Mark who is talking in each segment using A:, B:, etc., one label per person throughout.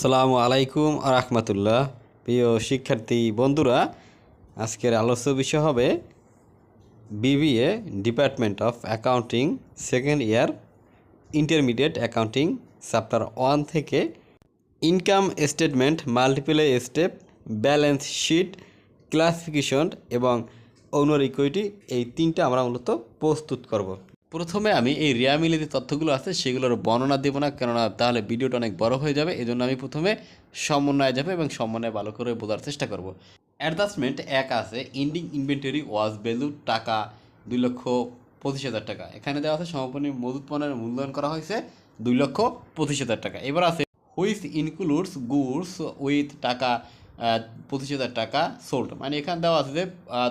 A: সালামু আলাইকুম রহমতুল্লাহ। প্রিয় শিক্ষার্থী বন্ধুরা, আজকের আলোচ্য বিষয় হবে BBA department of accounting second year intermediate accounting chapter one থেকে income statement multiply step balance sheet classification এবং ওনার ইকুইটি এই তিনটা আমরা মূলত প্রস্তুত করব। প্রথমে আমি এই রিয়ামিলি যে তথ্যগুলো আছে সেগুলোর বর্ণনা দেবো না, কেননা তাহলে ভিডিওটা অনেক বড় হয়ে যাবে এই জন্য আমি প্রথমে সমন্বয় যাবে এবং সমন্বয় ভালো করে বোঝার চেষ্টা করব। অ্যাডজাস্টমেন্ট এক আছে, ইন্ডিং ইনভেন্টরি ওয়াজ ভ্যালু টাকা দুই লক্ষ পঁচিশ হাজার টাকা। এখানে দেওয়া আছে সমাপনী মজুত পণ্যের মূল্যায়ন করা হয়েছে দুই লক্ষ পঁচিশ হাজার টাকা। এবার আছে হুইচ ইনক্লুডস গুডস উইথ টাকা পঁচিশ হাজার টাকা সোল্ড মানে এখানে দেওয়া আছে যে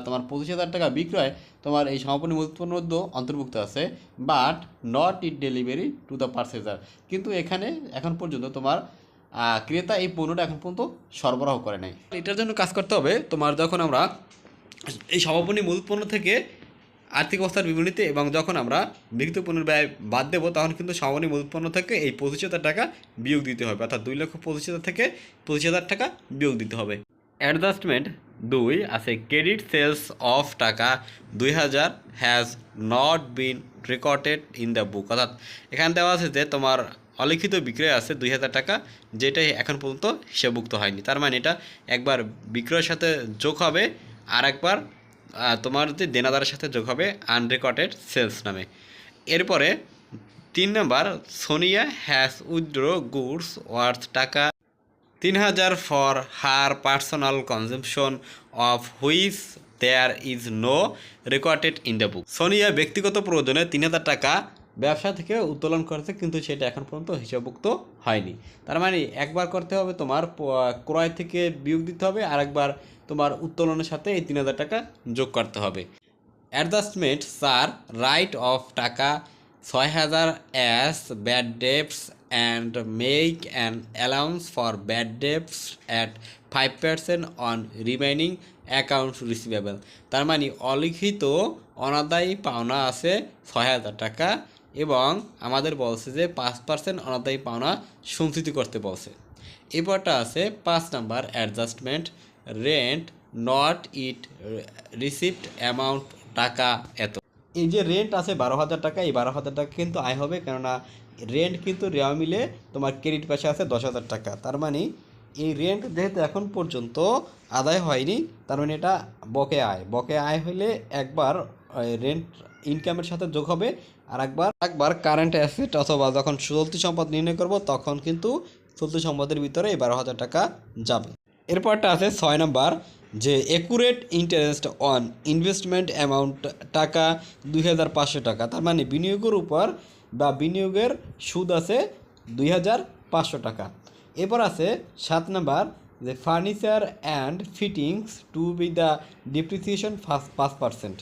A: তোমার পঁচিশ হাজার টাকা বিক্রয় তোমার এই সমাপনী মধ্যে অন্তর্ভুক্ত আছে but not yet delivery to the purchaser কিন্তু এখানে এখন পর্যন্ত তোমার ক্রেতা এই পণ্যটা এখন পর্যন্ত সরবরাহ করে নাই। এটার জন্য কাজ করতে হবে তোমার যখন আমরা এই সমাপনী মজুত পণ্য থেকে আর্থিক অবস্থার বিবরণীতে এবং যখন আমরা বিক্রিত পণ্যের ব্যয় বাদ দেবো, তখন কিন্তু মজুত পণ্য থেকে এই পঁচিশ হাজার টাকা বিয়োগ দিতে হবে। অর্থাৎ দুই লক্ষ পঁচিশ হাজার থেকে পঁচিশ হাজার টাকা বিয়োগ দিতে হবে। অ্যাডজাস্টমেন্ট দুই আছে ক্রেডিট সেলস অফ টাকা দুই হাজার has not been recorded in the book অর্থাৎ এখানে দেওয়া আছে যে তোমার অলিখিত বিক্রয় আছে দুই হাজার টাকা, যেটাই এখন পর্যন্ত হিসাবভুক্ত হয়নি। তার মানে এটা একবার বিক্রয়ের সাথে যোগ হবে আর একবার তোমার যে দেনাদারের সাথে যোগ হবে আনরেকর্ডেড সেলস নামে। এরপরে তিন number, Sonia has withdraw goods worth টাকা। তিন হাজার for her personal consumption of which there is no recorded in the book Sonia ব্যক্তিগত প্রয়োজনে তিন হাজার টাকা ব্যবসা থেকে উত্তোলন করেছে, কিন্তু সেটা এখন পর্যন্ত হিসাবভুক্ত হয়নি। তার মানে একবার করতে হবে তোমার ক্রয় থেকে বিয়োগ দিতে হবে আর একবার তোমার উত্তোলনের সাথে এই তিন হাজার টাকা যোগ করতে হবে। অ্যাডজাস্টমেন্ট, স্যার, রাইট অফ টাকা, ছয় হাজার as bad debts and make an allowance for bad debts at five percent on remaining account receivable. তার মানে অলিখিত অনাদায়ী পাওনা আছে ছয় হাজার টাকা এবং আমাদের বলছে যে পাঁচ পার্সেন্ট অনাদায়ী পাওনা সঞ্চিত করতে বলছে। এরপরটা আছে পাঁচ number adjustment rent not yet receipt amount টাকা এত। এই যে রেন্ট আছে বারো হাজার টাকা, এই বারো হাজার টাকা কিন্তু আয় হবে, কেননা রেন্ট কিন্তু রেওয়া মিলে তোমার ক্রেডিট পাশে আছে দশ হাজার টাকা। তার মানে এই রেন্ট যেহেতু এখন পর্যন্ত আদায় হয়নি, তার মানে এটা বকে আয়। বকে আয় হলে একবার রেন্ট ইনকামের সাথে যোগ হবে, আর একবার একবার কারেন্ট অ্যাসেট অথবা যখন চলতি সম্পদ নির্ণয় করব, তখন কিন্তু চলতি সম্পদের ভিতরে এই বারো হাজার টাকা যাবে। এরপরটা আছে ছয় নম্বর, যে accrued interest on investment amount টাকা দুই হাজার পাঁচশো টাকা। তার মানে বিনিয়োগের উপর বা বিনিয়োগের সুদ আছে দুই হাজার পাঁচশো টাকা। এরপর আছে সাত নাম্বার, যে furniture and fittings to be the depreciation পাঁচ পার্সেন্ট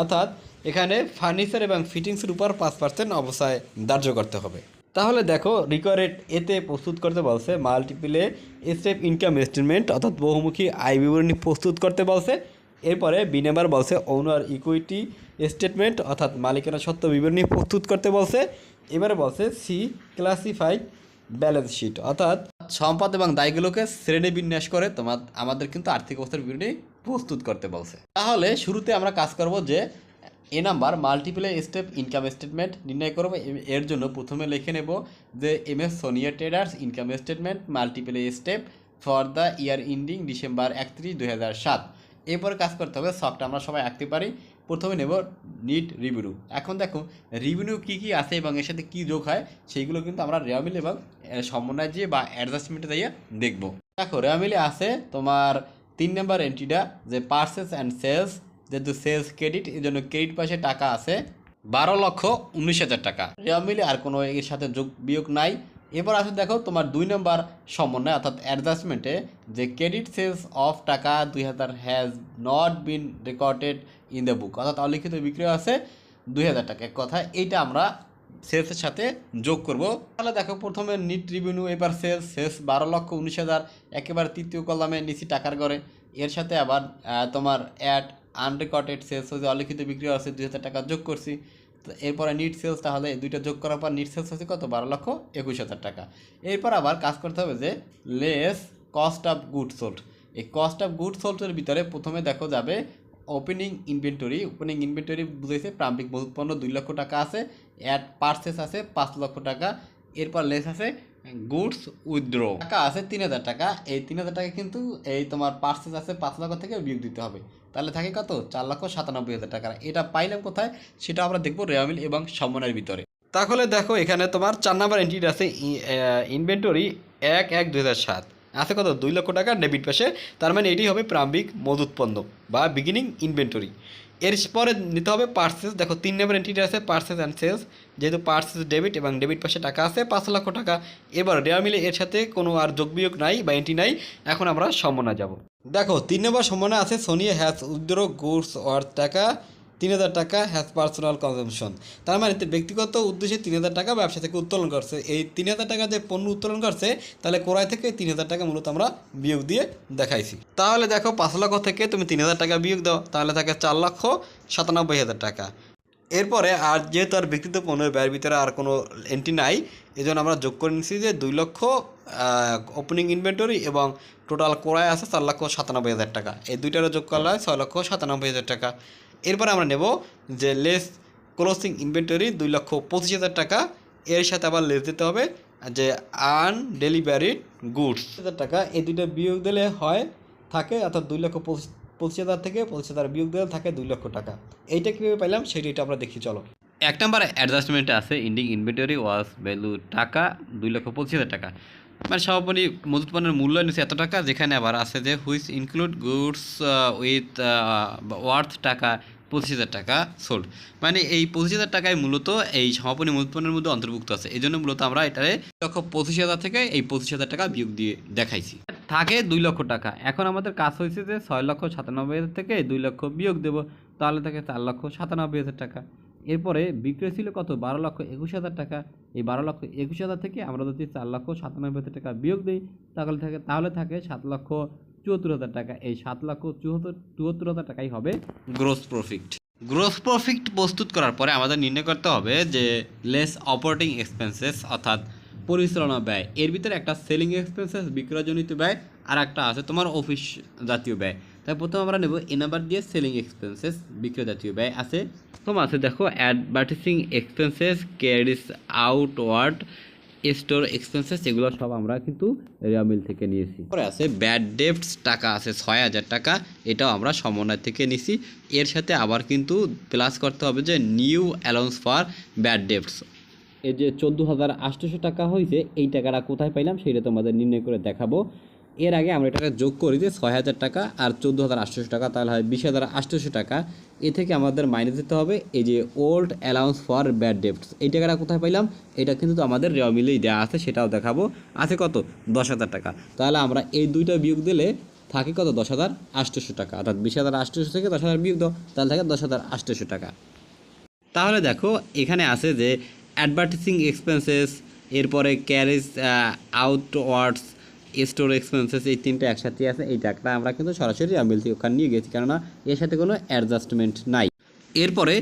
A: অর্থাৎ এখানে ফার্নিচার এবং ফিটিংসের উপর পাঁচ পার্সেন্ট অবস্থায় ধার্য করতে হবে। তাহলে দেখো রিকোয়ারেড এতে প্রস্তুত করতে বলছে মাল্টিপ্লে স্টেপ ইনকাম স্টেটমেন্ট অর্থাৎ বহুমুখী আয় বিবরণী প্রস্তুত করতে বলছে। এরপরে বি নাম্বার বলছে ওনার ইকুইটি স্টেটমেন্ট অর্থাৎ মালিকানা সত্ত্ব বিবরণী প্রস্তুত করতে বলছে। এবারে বলছে সি ক্লাসিফাইড ব্যালেন্স শিট অর্থাৎ সম্পদ এবং দায়গুলোকে শ্রেণি বিন্যাস করে তোমার, আমাদের কিন্তু আর্থিক অবস্থার বিবরণী প্রস্তুত করতে বলছে। তাহলে শুরুতে আমরা কাজ করব যে A number multiply step income statement নির্ণয় করব। এর জন্য প্রথমে লিখে নেব যে M S Sonia traders income statement multiply step for the year ending December একত্রিশ, দুই সাত। এরপরে কাজ করতে হবে শখটা আমরা সবাই আঁকতে পারি। প্রথমে নেব নিট রিভিনিউ এখন দেখো রিভিনিউ কী কী আছে এবং এর সাথে কী যোগ হয়, সেইগুলো কিন্তু আমরা রেওয়ামিল এবং সমন্বয় দিয়ে বা অ্যাডজাস্টমেন্টে দিয়ে দেখব। দেখো রেওয়ামিলে আছে তোমার তিন নম্বর এন্ট্রিটা যে পার্সেস অ্যান্ড সেলস যেহেতু সেলস ক্রেডিট এই জন্য ক্রেডিট পাশে টাকা আছে বারো লক্ষ উনিশ হাজার টাকা। রেওয়ামিলে আর কোনো এর সাথে যোগ বিয়োগ নাই। এবার আসে দেখো তোমার দুই নম্বর সমন্বয় অর্থাৎ অ্যাডজাস্টমেন্টে যে ক্রেডিট সেলস অফ টাকা দুই হাজার has not been recorded in the book অর্থাৎ অলিখিত বিক্রয় আছে দুই হাজার টাকা। এক কথা, এইটা আমরা সেলসের সাথে যোগ করব। তাহলে দেখো প্রথমে নিট রিভিনিউ এবার সেলস সেলস বারো লক্ষ উনিশ হাজার। একেবারে তৃতীয় কলামে নিচি টাকার করে এর সাথে আবার তোমার অ্যাড আনরেকর্ডেড সেলস যে অলিখিত বিক্রি আছে দুই হাজার টাকা যোগ করছি, তো এরপরে নিট সেলস তাহলে দুইটা যোগ করার পর নিট সেলস হচ্ছে কত? বারো লক্ষ একুশ হাজার টাকা। এরপর আবার কাজ করতে হবে যে less cost of good sold এই কস্ট অফ গুড সোল্ডের ভিতরে প্রথমে দেখো যাবে ওপেনিং ইনভেন্টরি ওপেনিং ইনভেন্টরি বুঝেছে প্রাম্বিক মজুত পণ্য দুই লক্ষ টাকা আছে অ্যাড পার্সেস আছে পাঁচ লক্ষ টাকা, এরপর লেস আছে গুডস উইথড্র টাকা আছে তিন হাজার টাকা, এই তিন হাজার টাকা কিন্তু এই তোমার পার্সেস আছে পাঁচ লক্ষ থেকে বিয়োগ দিতে হবে। তাহলে থাকে কত? চার লক্ষ সাতানব্বই হাজার টাকা। এটা পাইলাম কোথায়? সেটা আমরা দেখব রেয়ামিল এবং সমনের ভিতরে। তাহলে দেখো, এখানে তোমার চার নাম্বার এন্ট্রিটা আছে ইনভেন্টরি এক এক দুই হাজার সাত। আছে কত? দুই লক্ষ টাকা ডেবিট পাশে। তার মানে এটি হবে প্রারম্ভিক মজুত বা বিগিনিং ইনভেন্টরি এর পরে নিতে হবে পার্সেস দেখো, তিন নম্বর এন্ট্রিটা আছে পার্সেস অ্যান্ড সেলস যেহেতু পার্সেস ডেবিট এবং ডেবিট পাশে টাকা আছে, পাঁচ লক্ষ টাকা। এবার রেয়া মিলে এর সাথে কোনো আর যোগবিয়োগ নাই বা এন্ট্রি নাই। এখন আমরা সম্মনা যাব। দেখো, তিন নম্বর সম্মনা আছে সোনিয়া হ্যাস উইথড্র গুডস অর্থ টাকা। তিন হাজার টাকা হ্যাজ পার্সোনাল কনজামশন তার মানে ব্যক্তিগত উদ্দেশ্যে তিন হাজার টাকা ব্যবসা থেকে উত্তোলন করছে। এই তিন হাজার টাকা যে পণ্য উত্তোলন করছে, তাহলে ক্রয় থেকে তিন হাজার টাকা মূলত আমরা বিয়োগ দিয়ে দেখাইছি। তাহলে দেখো পাঁচ লক্ষ থেকে তুমি তিন হাজার টাকা বিয়োগ দাও, তাহলে থাকে চার লক্ষ সাতানব্বই হাজার টাকা। এরপরে আর যেহেতু আর ব্যক্তিগত পণ্যের ব্যয়ের ভিতরে আর কোনো এন্ট্রি নাই এই জন্য আমরা যোগ করে নিচ্ছি যে দুই লক্ষ ওপেনিং ইনভেন্টরি এবং টোটাল ক্রয় আছে চার লক্ষ সাতানব্বই হাজার টাকা। এই দুইটারও যোগ করলে হয় ছয় লক্ষ সাতানব্বই হাজার টাকা। এরপরে আমরা নেব যে লেস ক্লোজিং ইনভেন্টরি দুই লক্ষ পঁচিশ হাজার টাকা। এর সাথে আবার লেস দিতে হবে যে আন ডেলিভারি গুডস হাজার টাকা, এই দুইটা বিয়োগ দিলে হয় থাকে, অর্থাৎ দুই লক্ষ পঁচিশ হাজার থেকে পঁচিশ হাজার বিয়োগ দিলে থাকে দুই লক্ষ টাকা। এইটা কীভাবে পাইলাম সেটা এটা আমরা দেখি, চলো। এক নম্বর অ্যাডজাস্টমেন্টে আছে ইন্ডিং ইনভেন্টরি ওয়াজ ভ্যালু টাকা, দুই লক্ষ পঁচিশ হাজার টাকা। মানে সমাপনী মজুত পণ্যের মূল্য নিচ্ছে এত টাকা, যেখানে আবার আছে যে which include goods with worth টাকা, পঁচিশ হাজার টাকা সোল্ড মানে এই পঁচিশ হাজার টাকায় মূলত এই সমাপনী মজুত মধ্যে অন্তর্ভুক্ত আছে। এই জন্য মূলত আমরা এটারে লক্ষ পঁচিশ হাজার থেকে এই পঁচিশ হাজার টাকা বিয়োগ দিয়ে দেখাইছি। থাকে দুই লক্ষ টাকা। এখন আমাদের কাজ হয়েছে যে ছয় লক্ষ সাতানব্বই হাজার থেকে দুই লক্ষ বিয়োগ দেবো। তাহলে থাকে চার লক্ষ সাতানব্বই হাজার টাকা। এরপরে বিক্রয় ছিল কত? বারো লক্ষ একুশ হাজার টাকা। এই বারো লক্ষ একুশ হাজার থেকে আমরা যদি চার লক্ষ সাতানব্বই হাজার টাকা বিয়োগ দিই, তাহলে থাকে তাহলে থাকে সাত লক্ষ চুয়াত্তর হাজার টাকা। এই সাত লক্ষ চুয়াত্তর চুয়াত্তর হাজার টাকাই হবে গ্রোস প্রফিট গ্রোস প্রফিট প্রস্তুত করার পরে আমাদের নির্ণয় করতে হবে যে লেস অপারেটিং এক্সপেন্সেস অর্থাৎ পরিচালনা ব্যয়, এর ভিতরে একটা সেলিং এক্সপেন্সেস বিক্রয়জনিত ব্যয়, আর একটা আছে তোমার অফিস জাতীয় ব্যয়। তাই প্রথমে আমরা নেব এ নাম্বার দিয়ে সেলিং এক্সপেন্সেস বিক্রয় জাতীয় ব্যয় আছে। তোমার আছে দেখো advertising expenses carriage outward store expenses এগুলো সব আমরা কিন্তু রিয়ামিল থেকে নিয়েছি। পরে আছে ব্যাড ডেপটস টাকা আছে ছয় হাজার টাকা, এটাও আমরা সমন্বয় থেকে নিছি। এর সাথে আবার কিন্তু প্লাস করতে হবে যে new allowance for bad debts এই যে চোদ্দ হাজার আটশোশো টাকা হয়েছে, এই টাকাটা কোথায় পাইলাম সেটা তোমাদের নির্ণয় করে দেখাবো। এর আগে আমরা এটাকে যোগ করি যে ছয় হাজার টাকা আর চোদ্দ হাজার আটশোশো টাকা, তাহলে হয় বিশ হাজার আটশোশো টাকা। এ থেকে আমাদের মাইনে দিতে হবে এই যে old allowance for bad debts এই টাকাটা কোথায় পাইলাম? এটা কিন্তু আমাদের রেওয়া মিলেই দেওয়া আছে, সেটাও দেখাবো। আছে কত? দশ হাজার টাকা। তাহলে আমরা এই দুইটা বিয়োগ দিলে থাকে কত? দশ হাজার আটশোশো টাকা। অর্থাৎ বিশ হাজার আটশোশো থেকে দশ হাজার বিয়োগ দাও, তাহলে থাকে দশ হাজার আটশোশো টাকা। তাহলে দেখো, এখানে আছে যে অ্যাডভার্টিসিং এক্সপেন্সেস এরপরে ক্যারেজ আউটওয়ার্ডস স্টোর এক্সপেন্সেস এই তিনটা একসাথে আছে, এই টাকাটা আমরা কিন্তু সরাসরি রেয়ামিল থেকে ওখানে নিয়ে গেছি, কেননা এর সাথে কোনো অ্যাডজাস্টমেন্ট নাই। এরপরে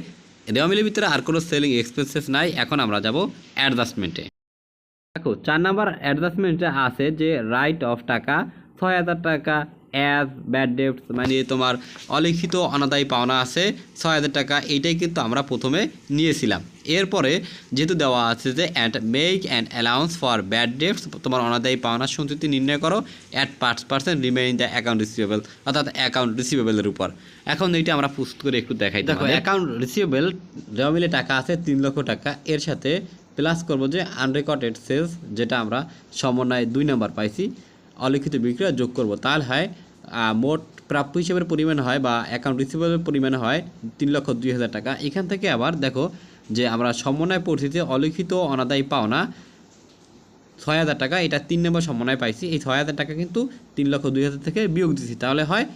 A: রেয়ামিলের ভিতরে আর কোনো সেলিং এক্সপেন্সেস নাই, এখন আমরা যাব অ্যাডজাস্টমেন্টে দেখো, চার নাম্বার অ্যাডজাস্টমেন্টে আছে যে রাইট অফ টাকা, ছয় হাজার টাকা অ্যাজ ব্যাড ডেপস মানে তোমার অলিখিত অনাদায়ী পাওনা আছে, ছয় হাজার টাকা, এইটাই কিন্তু আমরা প্রথমে নিয়েছিলাম। এরপরে যেহেতু দেওয়া আছে যে and make and allowance for bad debts তোমার অনাদায়ী পাওনার সঞ্চিতি নির্ণয় করো অ্যাট পাঁচ percent remain the account receivable অর্থাৎ অ্যাকাউন্ট রিসিভেবলের উপর। এখন এইটা আমরা প্রস্তুত করে একটু দেখাই দেখো অ্যাকাউন্ট রিসিভেবল দেওয়া মিলে টাকা আছে তিন লক্ষ টাকা, এর সাথে প্লাস করব যে আনরেকর্ডেড সেলস যেটা আমরা সমন্বয়ে দুই নম্বর পাইছি, অলিখিত বিক্রয় যোগ করব। তাহলে হয় মোট প্রাপ্য হিসেবের পরিমাণ হয় বা অ্যাকাউন্ট রিসিভেবলের পরিমাণ হয় তিন লক্ষ দুই হাজার টাকা। এখান থেকে আবার দেখো যে আমরা সমন্বয় পরিস্থিতিতে অলিখিত অনাদায়ী পাওনা ছয় হাজার টাকা, এটা তিন নম্বর সমন্বয় পাইছি। এই ছয় হাজার টাকা কিন্তু তিন লক্ষ দুই হাজার থেকে বিয়োগ দিচ্ছি তাহলে হয়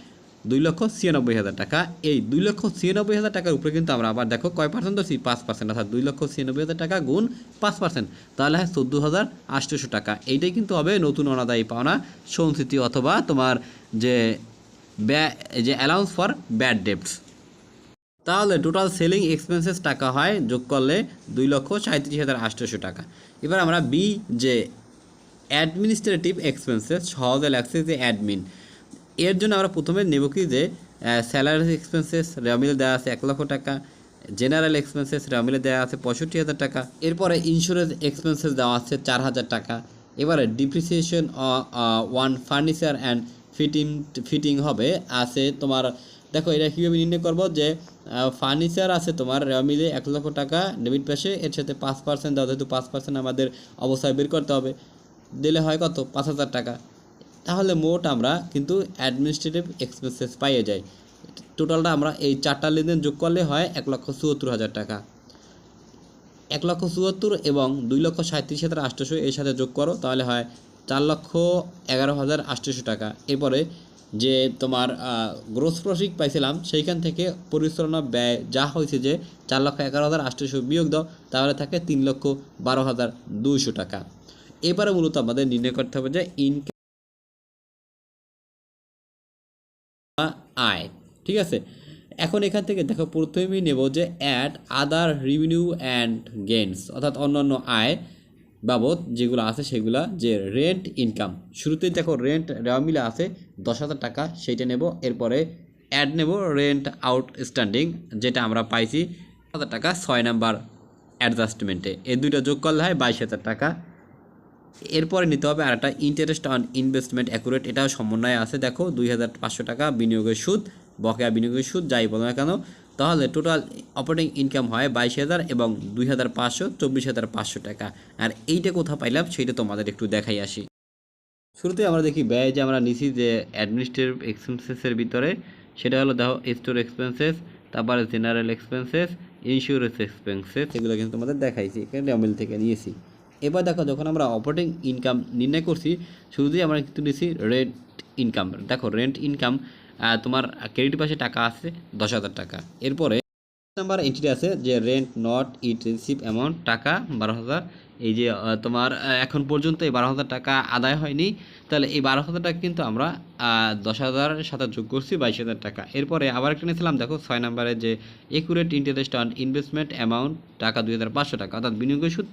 A: দুই লক্ষ ছিয়ানব্বই হাজার টাকা। এই দুই লক্ষ ছিয়ানব্বই হাজার টাকার উপরে কিন্তু আমরা আবার দেখো কয় পার্সেন্ট ধরছি? পাঁচ পার্সেন্ট অর্থাৎ দুই লক্ষ ছিয়ানব্বই হাজার টাকা গুণ পাঁচ পার্সেন্ট তাহলে হয় চোদ্দ হাজার আটশোশো টাকা। এইটাই কিন্তু হবে নতুন অনাদায়ী পাওনা, সঞ্চিতি অথবা তোমার যে ব্যা যে অ্যালাউন্স ফর ব্যাড ডেপটস তাহলে টোটাল সেলিং এক্সপেন্সেস টাকা হয়, যোগ করলে দুই লক্ষ সাঁত্রিশ হাজার আটশোশো টাকা। এবার আমরা বি যে অ্যাডমিনিস্ট্রেটিভ এক্সপেন্সেস সহজে লাগছে যে অ্যাডমিন এর জন্য আমরা প্রথমে নেব কি যে স্যালারি এক্সপেন্সেস রেমিলে দেওয়া আছে এক লক্ষ টাকা জেনারেল এক্সপেন্সেস রেমিলে দেওয়া আছে পঁয়ষট্টি হাজার টাকা। এরপরে ইন্স্যুরেন্স এক্সপেন্সেস দেওয়া আছে চার হাজার টাকা। এবারে depreciation on furniture and fitting fitting হবে, আছে তোমার দেখো, এটা কীভাবে নির্ণয় করব? যে ফার্নিচার আছে তোমার মিলে এক লক্ষ টাকা ডেবিট পাশে এর সাথে পাঁচ পার্সেন্ট দাও, যেহেতু পাঁচ পার্সেন্ট আমাদের অবস্থায় বের করতে হবে। দিলে হয় কত? পাঁচ হাজার টাকা। তাহলে মোট আমরা কিন্তু অ্যাডমিনিস্ট্রেটিভ এক্সপেন্সেস পাইয়ে যাই। টোটালটা আমরা এই চারটা লেনদেন যোগ করলে হয় এক লক্ষ চুয়াত্তর হাজার টাকা। এক লক্ষ চুয়াত্তর এবং দুই লক্ষ সাঁত্রিশ হাজার আটশোশো এর সাথে যোগ করো, তাহলে হয় চার লক্ষ এগারো হাজার আটশোশো টাকা। এরপরে যে তোমার গ্রোস প্রফিট পাইছিলাম, সেইখান থেকে পরিচালনা ব্যয় যা হয়েছে যে চার লক্ষ এগারো হাজার আটশোশো বিয়োগ দাও, তাহলে থাকে তিন লক্ষ বারো হাজার দুইশো টাকা। এবারে মূলত আমাদের নির্ণয় করতে হবে যে ইনকাম আয়, ঠিক আছে? এখন এখান থেকে দেখো, প্রথমেই নেব যে add other revenue and gains অর্থাৎ অন্যান্য আয়। বাবদ যেগুলো আছে সেগুলা যে রেন্ট ইনকাম শুরুতেই দেখো রেন্ট রেওয়া আছে, দশ হাজার টাকা, সেইটা নেব, এরপরে অ্যাড নেব রেন্ট আউটস্ট্যান্ডিং যেটা আমরা পাইছি হাজার টাকা, ছয় নাম্বার অ্যাডজাস্টমেন্টে এই দুইটা যোগ করলে হয় বাইশ হাজার টাকা। এরপরে নিতে হবে আর একটা ইন্টারেস্ট অন ইনভেস্টমেন্ট অ্যাকুরেট এটাও সমন্বয়ে আছে। দেখো দুই হাজার পাঁচশো টাকা বিনিয়োগের সুদ, বকেয়া বিনিয়োগের সুদ, যাই বলো না কেন তাহলে টোটাল অপারেটিং ইনকাম হয় বাইশ হাজার এবং দুই হাজার পাঁচশো, চব্বিশ হাজার পাঁচশো টাকা। আর এইটা কোথা পাইলাম সেইটা তোমাদের একটু দেখাই আসি। শুরুতে আমরা দেখি ব্যয় যে আমরা নিছি যে অ্যাডমিনিস্ট্রেটিভ এক্সপেন্সেসের ভিতরে, সেটা হলো দেখো স্টোর এক্সপেন্সেস তারপরে জেনারেল এক্সপেন্সেস ইন্স্যুরেন্স এক্সপেন্সেস এগুলো কিন্তু তোমাদের দেখাইছি অমিল থেকে নিয়েছি। এবার দেখো যখন আমরা অপারেটিং ইনকাম নির্ণয় করছি, শুরুতেই আমরা কিন্তু নিয়েছি রেন্ট ইনকাম দেখো রেন্ট ইনকাম তোমার ক্রেডিট পাশে টাকা আছে, দশ হাজার টাকা। এরপরে নাম্বার এন্ট্রি আছে যে rent not yet receive amount টাকা, বারো হাজার। এই যে তোমার এখন পর্যন্ত এই বারো হাজার টাকা আদায় হয়নি। তাহলে এই বারো হাজার টাকা কিন্তু আমরা দশ হাজারের সাথে যোগ করছি, বাইশ হাজার টাকা। এরপরে আবার একটা নিয়েছিলাম, দেখো ছয় নম্বরে যে accrued interest on investment amount টাকা দুই হাজার পাঁচশো টাকা। অর্থাৎ বিনিয়োগের সুদ,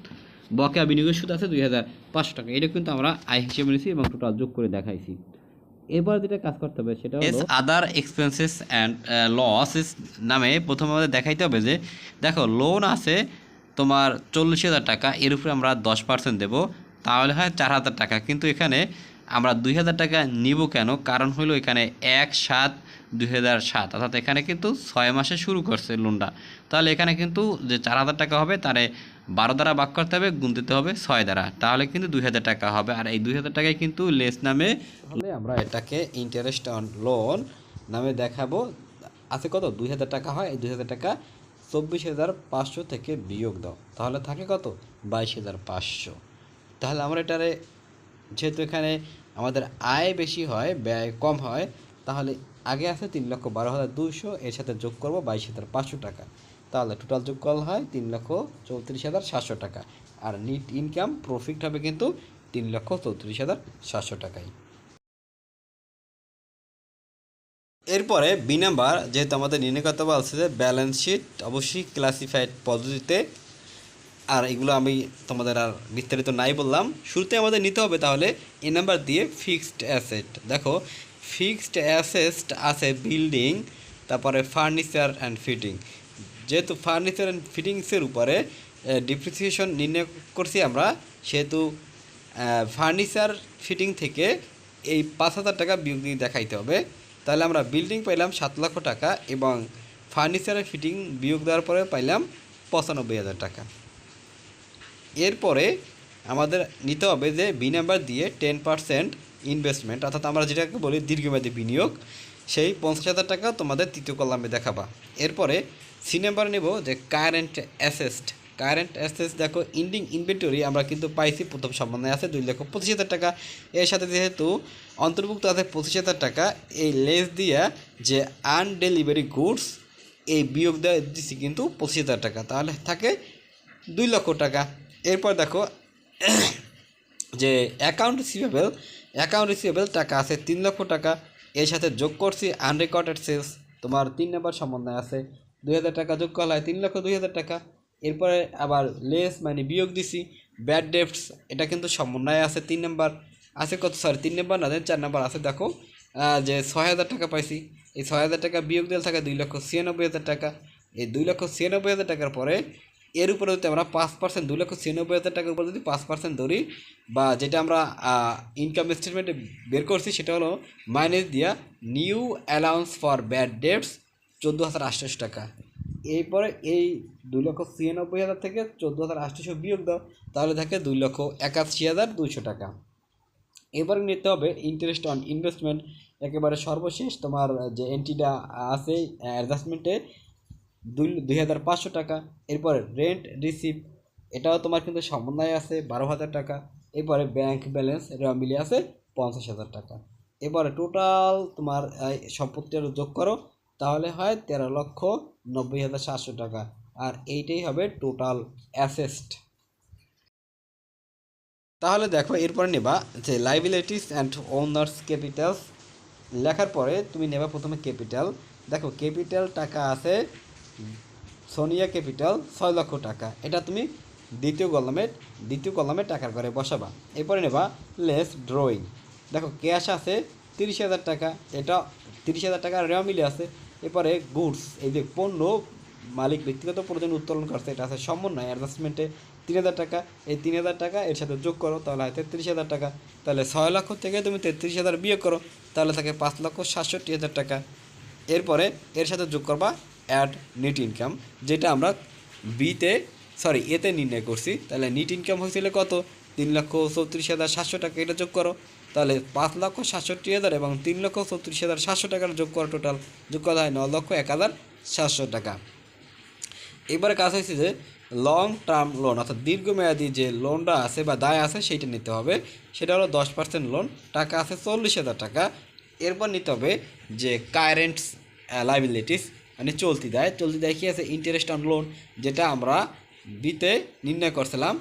A: বকেয়া বিনিয়োগের সুদ আছে দুই হাজার পাঁচশো টাকা। এটা কিন্তু আমরা আয় হিসেবে নিয়েছি এবং টোটাল যোগ করে দেখাইছি। এবার যেটা কাজ করতে হবে সেটা হলো আদার এক্সপেন্সেস অ্যান্ড লসেস নামে প্রথমে আমাদের দেখাইতে হবে যে দেখো লোন আছে তোমার চল্লিশ হাজার টাকা এর উপরে আমরা দশ পার্সেন্ট দেবো। তাহলে হয় চার হাজার টাকা। কিন্তু এখানে আমরা দুই হাজার টাকা নিব কেন? কারণ হলো এখানে এক সাত দুই সাত। অর্থাৎ এখানে কিন্তু ছয় মাসে শুরু করছে লোনটা তাহলে এখানে কিন্তু যে চার হাজার টাকা হবে, তারে বারো দ্বারা ভাগ করতে হবে, গুণ দিতে হবে ছয় দ্বারা। তাহলে কিন্তু দুই হাজার টাকা হবে। আর এই দুই হাজার টাকায় কিন্তু লেস নামে হলে আমরা এটাকে ইন্টারেস্ট অন লোন নামে দেখাবো। আছে কত? দুই হাজার টাকা হয়, এই দুই হাজার টাকা চব্বিশ হাজার পাঁচশো থেকে বিয়োগ দাও। তাহলে থাকে কত? বাইশ হাজার পাঁচশো। তাহলে আমরা এটারে, যেহেতু এখানে আমাদের আয় বেশি হয়, ব্যয় কম হয়, তাহলে আগে আছে তিন লক্ষ বারো হাজার দুশো এর সাথে যোগ করব বাইশ হাজার পাঁচশো টাকা। তাহলে টোটাল যোগ করা হয় তিন লক্ষ চৌত্রিশ হাজার সাতশো টাকা। আর নিট ইনকাম প্রফিট হবে কিন্তু তিন লক্ষ চৌত্রিশ হাজার সাতশো টাকায় এরপরে বি নাম্বার যেহেতু আমাদের নির্ণয় করতে বলছে যে ব্যালেন্স শিট অবশ্যই ক্লাসিফাইড পদ্ধতিতে। আর এগুলো আমি তোমাদের আর বিস্তারিত নাই বললাম। শুরুতে আমাদের নিতে হবে তাহলে এ নাম্বার দিয়ে ফিক্সড অ্যাসেট দেখো ফিক্সড অ্যাসেট আছে বিল্ডিং তারপরে ফার্নিচার অ্যান্ড ফিটিং যেহেতু ফার্নিচার অ্যান্ড ফিটিংসের উপরে ডিপ্রিসিয়েশন নির্ণয় করছি আমরা, সেহেতু ফার্নিচার ফিটিং থেকে এই পাঁচ হাজার টাকা বিয়োগ দিয়ে দেখাইতে হবে। তাহলে আমরা বিল্ডিং পাইলাম সাত লক্ষ টাকা এবং ফার্নিচারের ফিটিং বিয়োগ দেওয়ার পরে পাইলাম পঁচানব্বই হাজার টাকা। এরপরে আমাদের নিতে হবে যে বি নাম্বার দিয়ে টেন পার্সেন্ট ইনভেস্টমেন্ট অর্থাৎ আমরা যেটাকে বলি দীর্ঘমেয়াদী বিনিয়োগ, সেই পঞ্চাশ হাজার টাকা তোমাদের তৃতীয় কলামে দেখাবা। এরপরে সি নাম্বার নেব যে কারেন্ট অ্যাসেস্ট কারেন্ট অ্যাসেস দেখো ইন্ডিং ইনভেন্টরি আমরা কিন্তু পাইছি, প্রথম সম্বন্ধে আছে দুই লক্ষ পঁচিশ হাজার টাকা। এর সাথে যেহেতু অন্তর্ভুক্ত আছে পঁচিশ হাজার টাকা, এই লেস দিয়া যে আনডেলিভারি গুডস এই বিয়োগ দেওয়া দিচ্ছি কিন্তু পঁচিশ হাজার টাকা। তাহলে থাকে দুই লক্ষ টাকা। এরপর দেখো যে অ্যাকাউন্ট রিসিভেবল অ্যাকাউন্ট রিসিভেবল টাকা আছে তিন লক্ষ টাকা। এর সাথে যোগ করছি আনরেকর্ডেড সেলস তোমার তিন নম্বর সম্বন্ধে আছে। দুই হাজার টাকা যোগ করা হয় তিন লক্ষ দুই হাজার টাকা। এরপরে আবার লেস মানে বিয়োগ দিছি ব্যাড ডেফটস এটা কিন্তু সমন্বয় আছে তিন নম্বর। আছে কত? সরি তিন নম্বর না চার নম্বর আছে, দেখো। যে ছয় হাজার টাকা পাইছি, এই ছয় হাজার টাকা বিয়োগ দিলে থাকে দুই লক্ষ ছিয়ানব্বই হাজার টাকা। এই দুই লক্ষ ছিয়ানব্বই হাজার টাকার পরে এর উপরে যদি আমরা পাঁচ পার্সেন্ট দু লক্ষ ছিয়ানব্বই হাজার টাকার উপরে যদি পাঁচ পার্সেন্ট ধরি, বা যেটা আমরা ইনকাম স্টেটমেন্টে বের করছি, সেটা হলো মাইনাস দিয়া new allowance for bad debts চোদ্দ হাজার আটশোশো টাকা। এরপরে এই দুই লক্ষ ছিয়ানব্বই হাজার থেকে চোদ্দ হাজার আটশোশো বিয়োগ দাও, তাহলে থাকে দুই লক্ষ একাশি হাজার দুইশো টাকা। এবারে নিতে হবে ইন্টারেস্ট অন ইনভেস্টমেন্ট একেবারে সর্বশেষ তোমার যে এন্ট্রিটা আছে অ্যাডজাস্টমেন্টে দুই দুই হাজার পাঁচশো টাকা। এরপরে রেন্ট রিসিভ এটাও তোমার কিন্তু সমন্বয় আছে, বারো হাজার টাকা। এরপরে ব্যাংক ব্যালেন্স এটা মিলিয়ে আছে পঞ্চাশ হাজার টাকা। এবারে টোটাল তোমার সম্পত্তি যোগ করো, তাহলে হয় তেরো লক্ষ নব্বই হাজার সাতশো টাকা। আর এইটাই হবে টোটাল অ্যাসেস্ট তাহলে দেখো, এরপরে নেবা যে লাইবিলিটিস অ্যান্ড ওনার্স ক্যাপিটালস লেখার পরে তুমি নেবা প্রথমে ক্যাপিটাল দেখো ক্যাপিটাল টাকা আছে সোনিয়া ক্যাপিটাল ছয় লক্ষ টাকা। এটা তুমি দ্বিতীয় কলমে দ্বিতীয় কলমে টাকার ঘরে বসাবা। এরপরে নেবা লেস ড্রয়িং। দেখো, ক্যাশ আছে তিরিশ হাজার টাকা, এটা তিরিশ হাজার টাকা রেওয়া মিলে আছে। এরপরে গুডস, এই যে পণ্য মালিক ব্যক্তিগত প্রয়োজন উত্তোলন করছে, এটা আছে সমন্বয় অ্যাডজাস্টমেন্টে তিন হাজার টাকা। এই তিন হাজার টাকা এর সাথে যোগ করো, তাহলে হয় তেত্রিশ হাজার টাকা। তাহলে ছয় লক্ষ থেকে তুমি তেত্রিশ হাজার বিয়োগ করো, তাহলে থাকে পাঁচ লক্ষ সাতষট্টি হাজার টাকা। এরপরে এর সাথে যোগ করবা অ্যাড নেট ইনকাম যেটা আমরা বিতে সরি এতে নির্ণয় করছি। তাহলে নিট ইনকাম হয়েছিল কত? তিন লক্ষ চৌত্রিশ হাজার সাতশো টাকা, এটা যোগ করো। তাহলে পাঁচ লক্ষ সাতষট্টি হাজার এবং তিন লক্ষ চৌত্রিশ হাজার সাতশো টাকার যোগ করো টোটাল যোগ করা হয় ন লক্ষ এক হাজার সাতশো টাকা। এবারে কাজ হয়েছে যে লং টার্ম লোন অর্থাৎ দীর্ঘমেয়াদী যে লোনটা আছে বা দায় আছে, সেইটা নিতে হবে। সেটা হলো দশ পার্সেন্ট লোন টাকা আছে চল্লিশ হাজার টাকা। এরপর নিতে হবে যে কারেন্টস লাইবিলিটিস মানে চলতি দায়। চলতি দায় কী আছে? ইন্টারেস্ট অন লোন যেটা আমরা বিতে নির্ণয় করছিলাম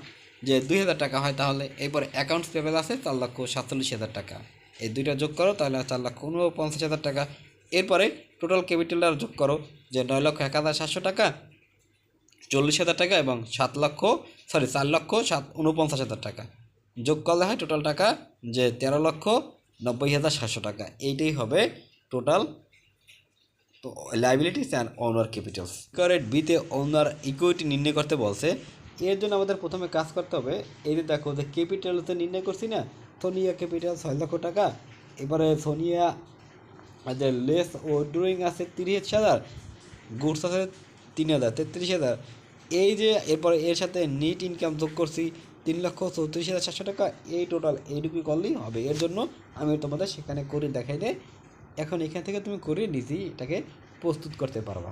A: যে দুই হাজার টাকা হয় তাহলে এরপরে অ্যাকাউন্টস পেবেল আছে চার লক্ষ সাতচল্লিশ হাজার টাকা। এই দুইটা যোগ করো, তাহলে চার লক্ষ উনপঞ্চাশ হাজার টাকা। এরপরে টোটাল ক্যাপিটালটা যোগ করো যে নয় লক্ষ এক হাজার সাতশো টাকা, চল্লিশ হাজার টাকা এবং সাত লক্ষ সরি চার লক্ষ সাত উনপঞ্চাশ হাজার টাকা। যোগ করলে হয় টোটাল টাকা যে তেরো লক্ষ নব্বই হাজার সাতশো টাকা। এইটাই হবে টোটাল তো লাইবিলিটিস অ্যান্ড ওনার ক্যাপিটালস কারেট বিতে ওনার ইকুইটি নির্ণয় করতে বলছে। এর জন্য আমাদের প্রথমে কাজ করতে হবে। এই যে দেখো যে ক্যাপিটাল তো নির্ণয় করছি না, সোনিয়া ক্যাপিটাল ছয় লক্ষ টাকা। এবারে সোনিয়া যে লেস ও ড্রয়িং আছে তিরিশ হাজার গুডস আছে তিন হাজার, তেত্রিশ হাজার। এই যে এরপরে এর সাথে নিট ইনকাম যোগ করছি তিন লক্ষ চৌত্রিশ হাজার চারশো টাকা। এই টোটাল এইটুকুই করলেই হবে। এর জন্য আমি তোমাদের সেখানে করে দেখাই দেয় এখন এখান থেকে তুমি করে নিজেই এটাকে প্রস্তুত করতে পারবা।